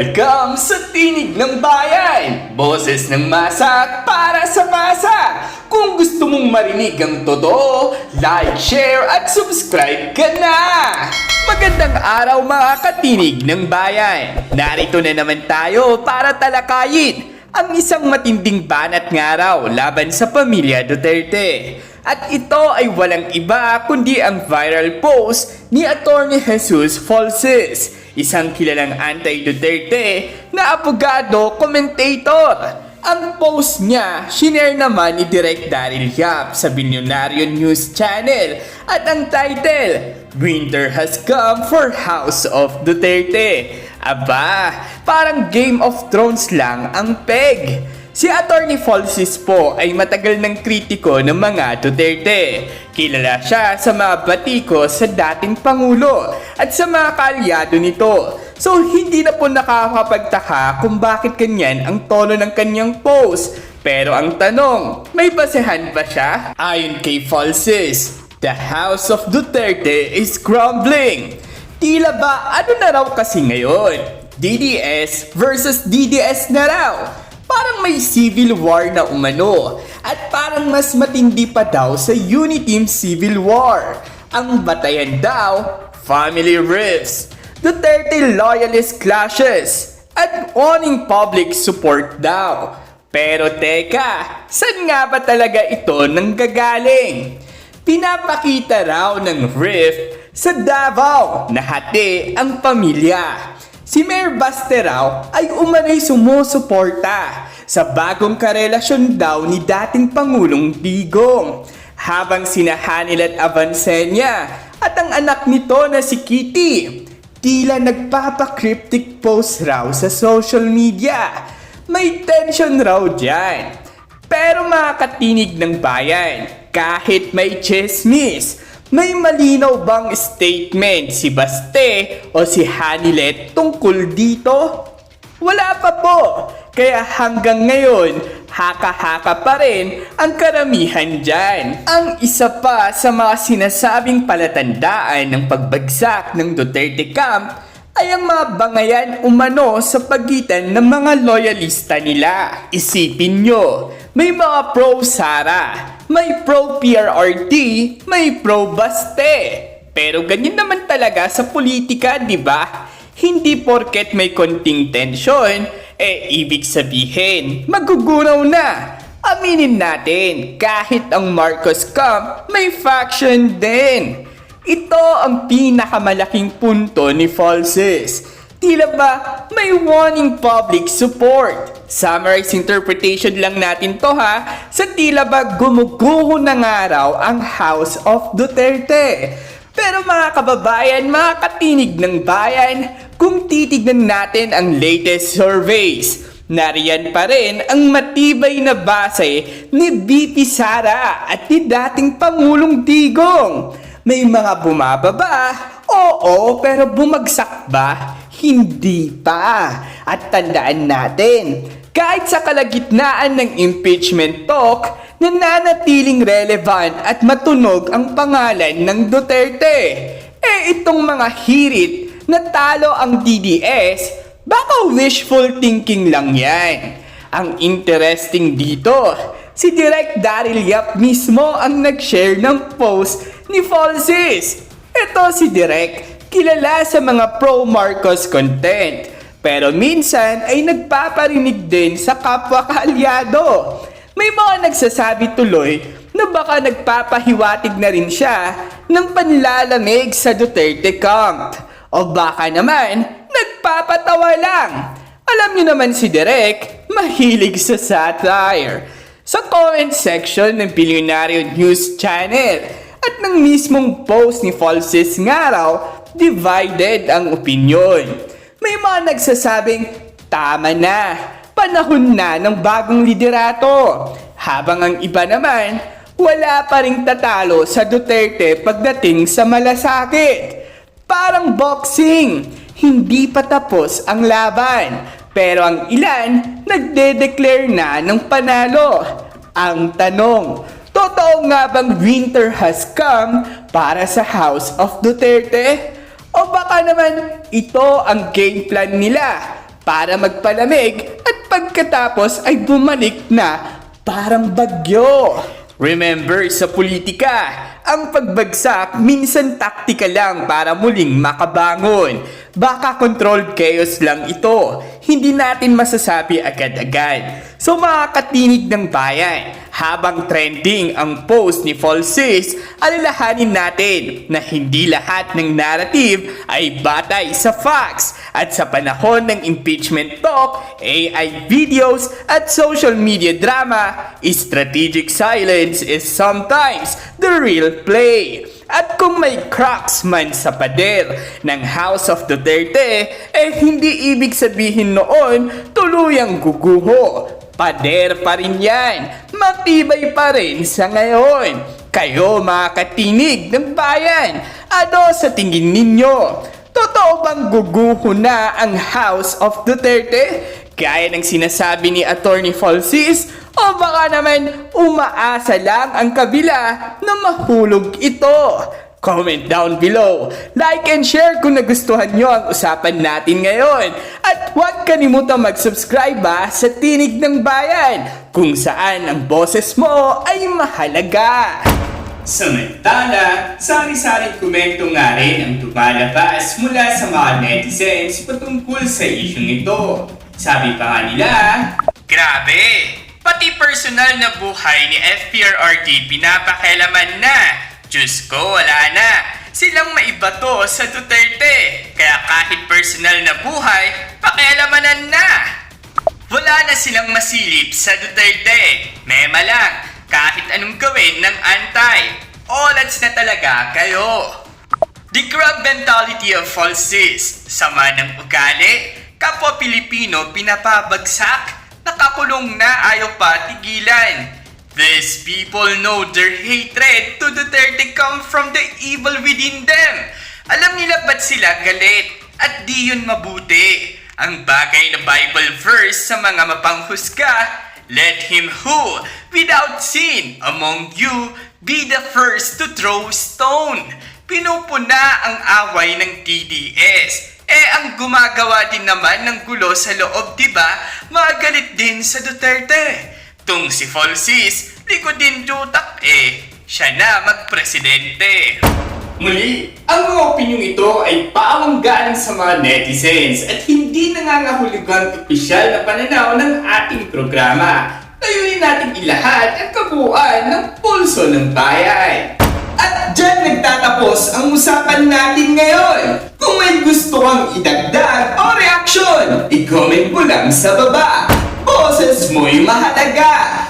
Welcome sa Tinig ng Bayan! Boses ng masa para sa masa! Kung gusto mong marinig ang totoo, like, share at subscribe ka na! Magandang araw mga katinig ng bayan! Narito na naman tayo para talakayin ang isang matinding banat ngaraw laban sa pamilya Duterte. At ito ay walang iba kundi ang viral post ni Atty. Jesus Falses, isang kilalang anti-Duterte na abogado commentator. Ang post niya, shinare naman ni Direk Daryl Yap sa Bilyonaryo News Channel at ang title, Winter has come for House of Duterte. Aba, parang Game of Thrones lang ang peg. Si Attorney Falsis po ay matagal ng kritiko ng mga Duterte. Kilala siya sa mga batiko sa dating Pangulo at sa mga kalyado nito. So hindi na po nakakapagtaka kung bakit kanyan ang tono ng kanyang post. Pero ang tanong, may basehan ba siya? Ayon kay Falsis, the House of Duterte is crumbling. Tila ba ano na raw kasi ngayon? DDS versus DDS na raw. Parang may civil war na umano at parang mas matindi pa daw sa Uniteam Civil War. Ang batayan daw, family rifts, Duterte loyalist clashes, at owning public support daw. Pero teka, saan nga ba talaga ito nanggagaling? Pinapakita raw ng rift sa Davao na hati ang pamilya. Si Mayor Baste raw ay umanay sumusuporta sa bagong karelasyon daw ni dating Pangulong Digong. Habang sina Hanil at Avancenia at ang anak nito na si Kitty, tila nagpapakryptic post raw sa social media. May tension raw dyan. Pero mga katinig ng bayan, kahit may chismis, may malinaw bang statement si Baste o si Hanilet tungkol dito? Wala pa po. Kaya hanggang ngayon, haka-haka pa rin ang karamihan dyan. Ang isa pa sa mga sinasabing palatandaan ng pagbagsak ng Duterte camp ay ang mga bangayan umano sa pagitan ng mga loyalista nila. Isipin nyo, may mga pro-Sara, may pro-PRRT, may pro-Baste. Pero ganyan naman talaga sa politika, di ba? Hindi porket may konting tensyon, eh ibig sabihin, magugunaw na. Aminin natin, kahit ang Marcos camp, may faction din. Ito ang pinakamalaking punto ni Falses. Tila ba may warning public support? Summarize interpretation lang natin to ha, sa tila ba gumuguho na nga raw ang House of Duterte. Pero mga kababayan, mga katinig ng bayan, kung titignan natin ang latest surveys, nariyan pa rin ang matibay na base ni BP Sara at ni dating Pangulong Digong. May mga bumababa, oo, pero bumagsak ba? Hindi pa. At tandaan natin, kahit sa kalagitnaan ng impeachment talk, nananatiling relevant at matunog ang pangalan ng Duterte. Eh itong mga hirit na talo ang DDS, baka wishful thinking lang yan. Ang interesting dito, si Direk Daryl Yap mismo ang nag-share ng post ni Falsis. Ito si Direk, kilala sa mga pro-Marcos content. Pero minsan ay nagpaparinig din sa kapwa kaalyado. May mga nagsasabi tuloy na baka nagpapahiwatig na rin siya ng panlalamig sa Duterte camp. O baka naman, nagpapatawa lang. Alam niyo naman si Direk, mahilig sa satire. Sa comment section ng Bilyonaryo News Channel at ng mismong post ni Falsis nga raw, divided ang opinion. May mga nagsasabing, tama na, panahon na ng bagong liderato. Habang ang iba naman, wala pa ring tatalo sa Duterte pagdating sa malasakit. Parang boxing, hindi pa tapos ang laban. Pero ang ilan, nagde-declare na ng panalo. Ang tanong, totoo nga bang winter has come para sa House of Duterte? O baka naman ito ang game plan nila para magpalamig at pagkatapos ay bumalik na parang bagyo. Remember sa politika, ang pagbagsak minsan taktika lang para muling makabangon. Baka controlled chaos lang ito. Hindi natin masasabi agad-agad. So mga katinig ng bayan, habang trending ang post ni Falsis, alalahanin natin na hindi lahat ng narrative ay batay sa facts. At sa panahon ng impeachment talk, AI videos at social media drama, strategic silence is sometimes the real play. At kung may cracks sa pader ng House of Duterte, eh hindi ibig sabihin noon tuluyang guguho. Pader pa rin yan. Matibay pa rin sa ngayon. Kayo mga katinig ng bayan, ano sa tingin ninyo? Totoo bang guguho na ang House of Duterte? Gaya ng sinasabi ni Attorney Falsis? O baka naman umaasa lang ang kabila na mahulog ito? Comment down below. Like and share kung nagustuhan nyo ang usapan natin ngayon. At huwag kalimutang mag-subscribe ba sa Tinig ng Bayan kung saan ang boses mo ay mahalaga. Samantala, sari-saring komento nga rin ang lumalabas mula sa mga netizens patungkol sa isyong ito. Sabi pa nga nila, Grabe! Pati personal na buhay ni FPRRD pinapakialaman na. Diyos ko, wala na. Silang maibato sa Duterte. Kaya kahit personal na buhay, pakialamanan na. Wala na silang masilip sa Duterte. Mema lang, kahit anong gawin ng antay. Olats na talaga kayo. The grab mentality of falsis, sama ng ugali, kapwa Pilipino pinapabagsak, nakakulong na ayaw pa tigilan. These people know their hatred to Duterte come from the evil within them. Alam nila ba't sila galit at di yun mabuti. Ang bagay na Bible verse sa mga mapanghusga, Let him who, without sin among you, be the first to throw stone. Pinupuna ang away ng TDS. Eh, ang gumagawa din naman ng gulo sa loob, di ba? Magalit din sa Duterte. Tung si Falsis, likod din jutak eh. Siya na magpresidente. Muli, ang mga opinyong ito ay paawang sa mga netizens at hindi nangangahulugang opisyal na pananaw ng ating programa. Layunin natin ilahad ang kabuuan ng pulso ng bayan. At dyan nagtatapos ang usapan natin ngayon. Kung may gusto kang idagdag o reaksyon, i-comment mo lang sa baba. Boses mo'y mahalaga.